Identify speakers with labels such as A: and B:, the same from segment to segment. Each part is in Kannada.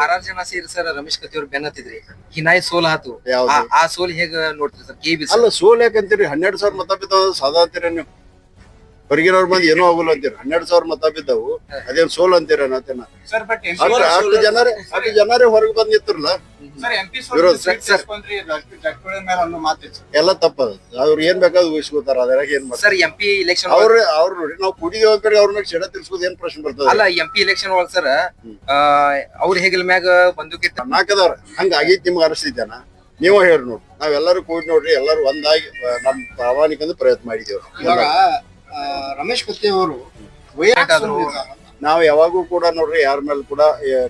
A: ಆರಾರ್ ಜನ ಸೇರಿ ಸರ್ ರಮೇಶ್ ಕತ್ತಿ ಅವ್ರು ಬೆನ್ನತ್ತಿದ್ರಿ ಹಿನಾಯಿ ಸೋಲ್ ಆತು.
B: ಯಾವ್ದು?
A: ಆ- ಆ ಸೋಲ್ ಹೇಗ ನೋಡ್ತೀರಿ ಸರ್? ಕೆ ಬಿ
B: ಅಲ್ಲ ಸೋಲ್ ಯಾಕಂತೀರಿ? ಹನ್ನೆರಡು ಸಾವಿರ ಮತ ಬಿದ್ದಾವ ಸಾದಾ ನೀವು ಹೊರಗಿನವ್ರ ಬಂದು ಏನೋ ಆಗುಲ್ಲ ಅಂತೀರ. ಹನ್ನೆರಡು ಸಾವಿರ ಮತ ಬಿದ್ದವು. ಅದೇನ್ ಸೋಲ್ ಅಂತೀರ ಅನ್ನತೇನ
C: ಸರ್ ಬಟ್
B: ಅಷ್ಟು ಅಷ್ಟು ಜನರೇ ಅಷ್ಟು ಜನರೇ ಹೊರಗೆ ಬಂದ್ ನಿಂತಿರಲ್ಲ
C: ಎಂಪಿ
B: ಎಲ್ಲ ತಪ್ಪದ. ಅವ್ರು ಏನ್ ಬೇಕಾದ್ರು ಊಹಿಸ್ಕೋತಾರ ಅದ್ರಾಗ ಏನ್ ಮಾಡ್ತಾರೆ?
A: ಸರ್ ಎಂ ಪಿ ಇಲೆಕ್ಷನ್
B: ಅವ್ರ ಅವ್ರು ನೋಡಿ ನಾವು ಕುಡಿದೇವ ಕಡೆ ಅವ್ರ ಮೇಲೆ ಶೆಡ ತಿರ್ಸ್ಕೋದ್ ಏನ್ ಪ್ರಶ್ನೆ ಬರ್ತದೆ?
A: ಅಲ್ಲ ಎಂ ಪಿ ಇಲೆಕ್ಷನ್ ಒಳಗ್ ಸರ್ ಅವ್ರ ಹೇಗಿಲ್ ಮ್ಯಾಗ ಬಂದೂಕಿ
B: ನಾಲ್ಕದವ್ರ ಹಂಗ ಆಗೈತಿ ನಿಮ್ಗೆ ಅನಿಸ್ತಿದ್ದೇನ ನೀವು ಹೇಳಿ ನೋಡ್ರಿ ನಾವೆಲ್ಲರೂ ಕೂಡಿ ನೋಡ್ರಿ ಎಲ್ಲರೂ ಒಂದಾಗಿ ನಮ್ಮ ನಮ್ ಪ್ರಾಮಾಣಿಕಂದು ಪ್ರಯತ್ನ ಮಾಡಿದೇವ್ರು
D: ರಮೇಶ್ ಕತ್ತಿ ಅವರು
B: ನಾವು ಯಾವಾಗೂ ಕೂಡ ನೋಡ್ರಿ ಯಾರ ಮೇಲೆ ಕೂಡ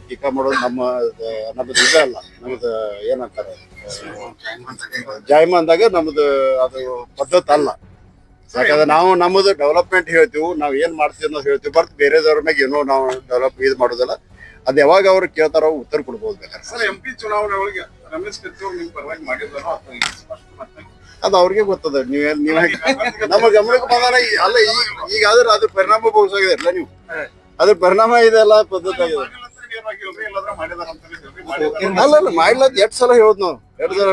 B: ಟೀಕಾ ಮಾಡೋದು ನಮ್ಮ ನಮ್ದು ನಮ್ಮದು ಇದ ಅಲ್ಲ. ನಮ್ದು ಏನಂತಾರೆ? ಜಾಯಮಾನ್ದಾಗ ನಮ್ದು ಅದು ಪದ್ಧತಿ ಅಲ್ಲ. ಯಾಕಂದ್ರೆ ನಾವು ನಮ್ಮದು ಡೆವಲಪ್ಮೆಂಟ್ ಹೇಳ್ತೀವಿ ನಾವ್ ಏನ್ ಮಾಡ್ತೀವಿ ಅನ್ನೋದು ಹೇಳ್ತೀವಿ ಬರ್ತ್ ಬೇರೆದವ್ರ ಮ್ಯಾಗ ಏನೋ ನಾವು ಡೆವಲಪ್ ಇದು ಮಾಡೋದಿಲ್ಲ. ಅದ್ ಯಾವಾಗ ಅವ್ರು ಕೇಳ್ತಾರೋ ಉತ್ತರ ಕೊಡ್ಬೋದು ಬೇಕಾದ್ರೆ.
C: ಸರ್ ಎಂಪಿ ಚುನಾವಣೆ ಒಳಗೆ ರಮೇಶ್ ಕತ್ತಿ ಅವ್ರು ನಿಮ್ ಪರವಾಗಿ ಮಾಡಿದಾರೋ
B: ಅದು ಅವ್ರಿಗೆ ಗೊತ್ತದ. ನೀವ್ ನೀವ್ ನಮ್ಮ ಗಮನಕ್ಕೆ ಬಂದಾರ ಅಲ್ಲ ಈಗ ಈಗ ಅದ್ರ ಅದ್ರ ಪರಿಣಾಮ ಬೋಗಿಲ್ಲ ನೀವು? ಅದ್ರ ಪರಿಣಾಮ ಇದೆಲ್ಲ ಪದ್ಧತಿ ಆಗಿದೆ. ಅಲ್ಲ ಅಲ್ಲ ಮಾಡ್ಲತ್ ಎಷ್ಟ್ ಸಲ ಹೇಳೋದ್ ನಾವು? ಎರಡ್ ಸಲ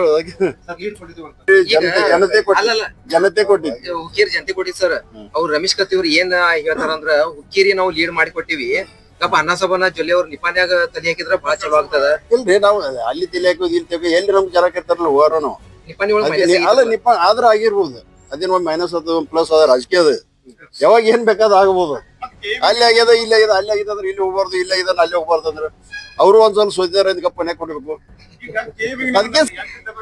B: ಜನತೆ ಜನತೆ
A: ಕೊಟ್ಟಿದ್
B: ಜನತೆ
A: ಹುಕ್ಕೇರಿ ಜನತೆ ಕೊಟ್ಟಿದ್ ಸರ್. ಅವ್ರು ರಮೇಶ್ ಕತ್ತಿ ಅವ್ರು ಏನ್ ಹೇಳ್ತಾರ ಅಂದ್ರ ಹುಕ್ಕೇರಿ ನಾವು ಲೀಡ್ ಮಾಡಿ ಕೊಟ್ಟಿವಿ. ಕಪ್ಪ ಅನ್ನ ಸಬನ ಜೊಲ್ಲೆ ಅವ್ರ ನಿಪಾನ್ಯಾಗ ತಲೆ ಹಾಕಿದ್ರ ಬಹಳ ಚಲೋ ಆಗ್ತದ.
B: ಇಲ್ರಿ ನಾವು ಅಲ್ಲಿ ತಲೆ ಹಾಕೋದು ಇಲ್ಲಿ ಎಲ್ಲಿ ನಮ್ಗೆ ಜನ ಇರ್ತಾರಲ್ಲ ಹೋರ ನಾವು
A: ನಿಪಾನಿ ಒಳಗ್
B: ಅದಕ್ಕೆ
A: minus
B: ನೀ- ಅಲ್ಲ
A: ಆಗಿತ್ತಲ್ಲ.
B: ನಿಪ್ಪ ಆದ್ರ ಆಗಿರ್ಬೋದು. ಅದೇನ್ ಒಂದ್ ಮೈನಸ್ ಅದು ಪ್ಲಸ್ ಅದ ರಾಜಕೀಯ ಅದ. ಯಾವಾಗ ಏನ್ ಬೇಕಾದ ಆಗ್ಬೋದು. ಅಲ್ಲಿ ಆಗ್ಯದ ಇಲ್ಲಿ ಆಗ್ಯದ ಅಲ್ಲಿ ಆಗಿದ ಅಂದ್ರೆ ಇಲ್ಲಿ ಹೋಗ್ಬಾರ್ದು ಇಲ್ಲ ಆಗ್ಯದ ಅಲ್ಲಿ ಹೋಗ್ಬಾರ್ದು ಅಂದ್ರೆ ಅವರು ಒಂದ್ ಸ್ವಲ್ಪ ಸೋತಿದಾರೆ ಅಂತ ಕೊಡ್ಬೇಕು. ಅದಕ್ಕೆ-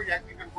C: ಯಾಕೆ